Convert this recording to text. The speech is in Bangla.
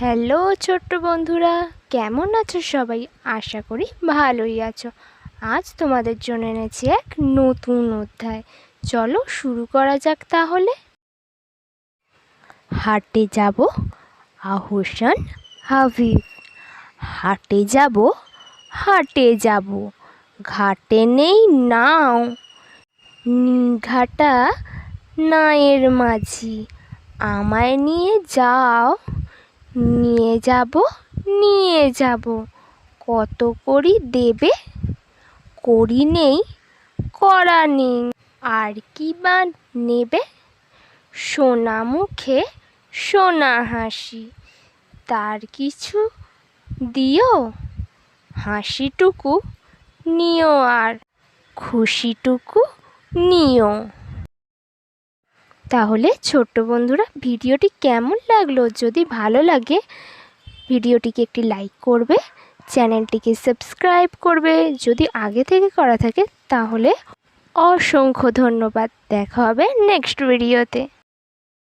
হ্যালো ছোট্ট বন্ধুরা, কেমন আছো সবাই? আশা করি ভালোই আছো। আজ তোমাদের জন্য এনেছি এক নতুন অধ্যায়। চলো শুরু করা যাক তাহলে। হাটে যাব, আহসান হাবিব হাটে যাব হাটে যাব, ঘাটে নেই নাও। নিঘাটা নায়ের মাঝি, আমায় নিয়ে যাও। নিয়ে যাব নিয়ে যাব। কত করি দেবে? করি নেই, করা নেই। আর কি বা নেবে? সোনা মুখে সোনা হাসি। তার কিছু দিও? হাসিটুকু নিও আর খুশিটুকু নিও। তাহলে ছোট্ট বন্ধুরা, ভিডিওটি কেমন লাগল? যদি ভালো লাগে, ভিডিওটিকে একটি লাইক করবে, চ্যানেলটিকে সাবস্ক্রাইব করবে। যদি আগে থেকে করা থাকে, তাহলে অসংখ্য ধন্যবাদ। দেখা হবে নেক্সট ভিডিওতে।